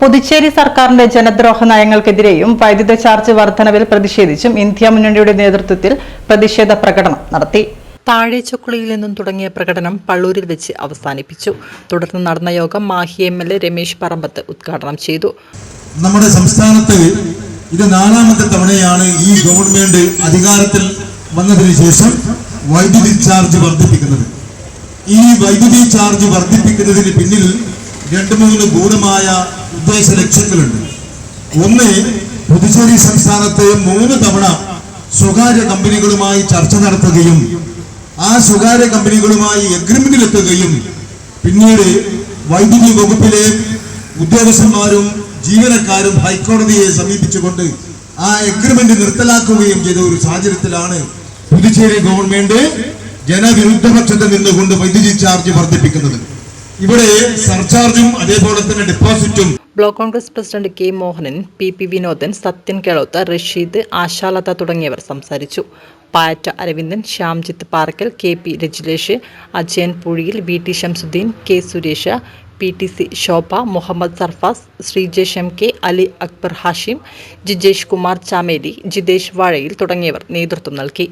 പുതുച്ചേരി സർക്കാരിന്റെ ജനദ്രോഹ നയങ്ങൾക്കെതിരെയും വൈദ്യുത charge വർധനവിൽ പ്രതിഷേധിച്ചും India മുന്നണിയുടെ നേതൃത്വത്തിൽ പ്രതിഷേധ പ്രകടനം നടത്തി. താഴെ ചൊക്കുളിയിൽ നിന്നും തുടങ്ങിയ പ്രകടനം പള്ളൂരിൽ വെച്ച് അവസാനിപ്പിച്ചു. തുടർന്ന് നടന്ന യോഗം Mahe M L A Ramesh Parambath ഉദ്ഘാടനം ചെയ്തു. നമ്മുടെ സംസ്ഥാനത്ത് ഇത് നാലാമത്തെ തവണയാണ് ഈ ഗവൺമെന്റ് അധികാരത്തിൽ വന്നതിന് ശേഷം വൈദ്യുതി ചാർജ് വർദ്ധിപ്പിക്കുന്നത്. ഈ വൈദ്യുതി ചാർജ് വർദ്ധിപ്പിക്കുന്നതിന് പിന്നിൽ രണ്ട് മൂന്ന് ഗൂഢമായ ഉദ്ദേശ ലക്ഷ്യങ്ങളുണ്ട്. ഒന്ന് പുതുച്ചേരി സംസ്ഥാനത്ത് മൂന്ന് തവണ സ്വകാര്യ കമ്പനികളുമായി ചർച്ച നടത്തുകയും ആ സ്വകാര്യ കമ്പനികളുമായി എഗ്രിമെന്റിലെത്തുകയും പിന്നീട് വൈദ്യുതി വകുപ്പിലെ ഉദ്യോഗസ്ഥന്മാരും ജീവനക്കാരും ഹൈക്കോടതിയെ സമീപിച്ചുകൊണ്ട് ആ എഗ്രിമെന്റ് നിർത്തലാക്കുകയും ചെയ്ത ഒരു സാഹചര്യത്തിലാണ് പുതുച്ചേരി ഗവൺമെന്റ് ജനവിരുദ്ധ പക്ഷത്ത് നിന്നുകൊണ്ട് വൈദ്യുതി ചാർജ് വർദ്ധിപ്പിക്കുന്നത്. ഇവിടെ സർചാർജും അതേപോലെ തന്നെ ഡെപ്പോസിറ്റും block congress president K Mohanan P P Vinodan Sathyan Kelothu Rasheed Ashalatha തുടങ്ങിയവർ സംസാരിച്ചു. Payatta Aravindan Shyamjith Parkal K P Rajilesh Ajayan Puzhiyil V T Shamsuddin K Suresh P T C Shobha Muhammad Sarfas Sreejesh M K Ali Akbar Hashim Jijesh Kumar Chameli Jithesh Vazhayil തുടങ്ങിയവർ നേതൃത്വം നൽകി.